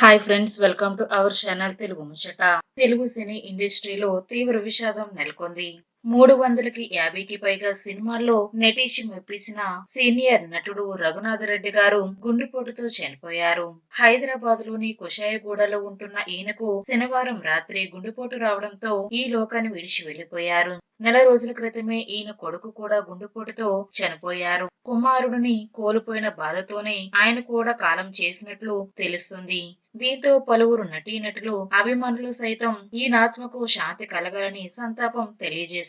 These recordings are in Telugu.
Hi friends welcome to our channel Telugu Muchata Telugu cine ఇండస్ట్రీలో తీవ్ర విషాదం నెలకొంది. మూడు వందలకి యాభైకి పైగా సినిమాల్లో నటించి మెప్పించిన సీనియర్ నటుడు రఘునాథరెడ్డి గారు గుండెపోటుతో చనిపోయారు. హైదరాబాద్లోని కుషాయగూడలో ఉంటున్న ఈయనకు శనివారం రాత్రి గుండెపోటు రావడంతో ఈ లోకాన్ని విడిచి వెళ్ళిపోయారు నెల రోజుల క్రితమే ఈయన కొడుకు కూడా గుండెపోటుతో చనిపోయారు. కుమారుడిని కోల్పోయిన బాధతోనే ఆయన కూడా కాలం చేసినట్లు తెలుస్తుంది. దీంతో పలువురు నటీనటులు అభిమానులు సైతం ఈయనాత్మకు శాంతి కలగాలని సంతాపం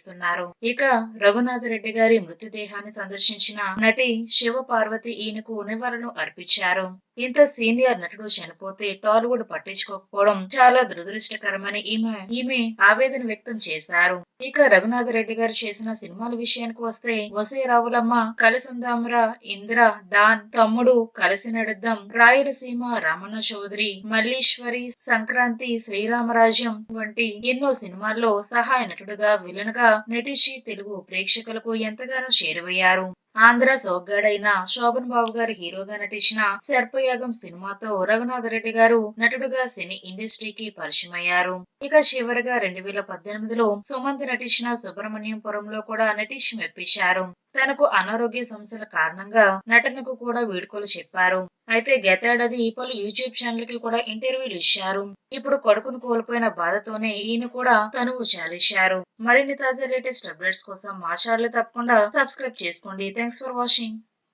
చేస్తున్నారు ఇక రఘునాథ రెడ్డి గారి మృతదేహాన్ని సందర్శించిన నటి శివ పార్వతి ఈయనకు నివాళులు అర్పించారు. ఇంత సీనియర్ నటుడు చనిపోతే టాలీవుడ్ పట్టించుకోకపోవడం చాలా దురదృష్టకరమని ఈమె ఈమె ఆవేదన వ్యక్తం చేశారు. ఇక రఘునాథ రెడ్డి గారు చేసిన సినిమాల విషయానికి వస్తే వసే రావులమ్మ కలిసుందామరా ఇంద్ర డాన్ తమ్ముడు కలిసి నడుద్దాం రాయలసీమ రమణ చౌదరి మల్లీశ్వరి సంక్రాంతి శ్రీరామరాజ్యం వంటి ఎన్నో సినిమాల్లో సహాయ నటుడుగా విలన్గా నటించి తెలుగు ప్రేక్షకులకు ఎంతగానో చేరువయ్యారు. ఆంధ్ర సోగ్గాడైన శోభన్ బాబు గారు హీరోగా నటించిన సర్పయాగం సినిమాతో రఘునాథ రెడ్డి గారు నటుడుగా సినీ ఇండస్ట్రీకి పరిచయమయ్యారు. ఇక చివరిగా రెండు వేల పద్దెనిమిదిలో సుమంత్ నటించిన సుబ్రహ్మణ్యంపురంలో కూడా నటించి మెప్పించారు. తనకు అనారోగ్య సమస్యల కారణంగా నటనకు కూడా వీడుకోలు చెప్పారు. అయితే గతేడాది పలు యూట్యూబ్ ఛానల్కి కూడా ఇంటర్వ్యూలు ఇచ్చారు. ఇప్పుడు కొడుకును కోల్పోయిన బాధతోనే ఈయన కూడా తనువు చాలిశారు మరిన్ని తాజా లేటెస్ట్ అప్డేట్స్ కోసం మా ఛానల్ తప్పకుండా సబ్స్క్రైబ్ చేసుకోండి. Thanks for watching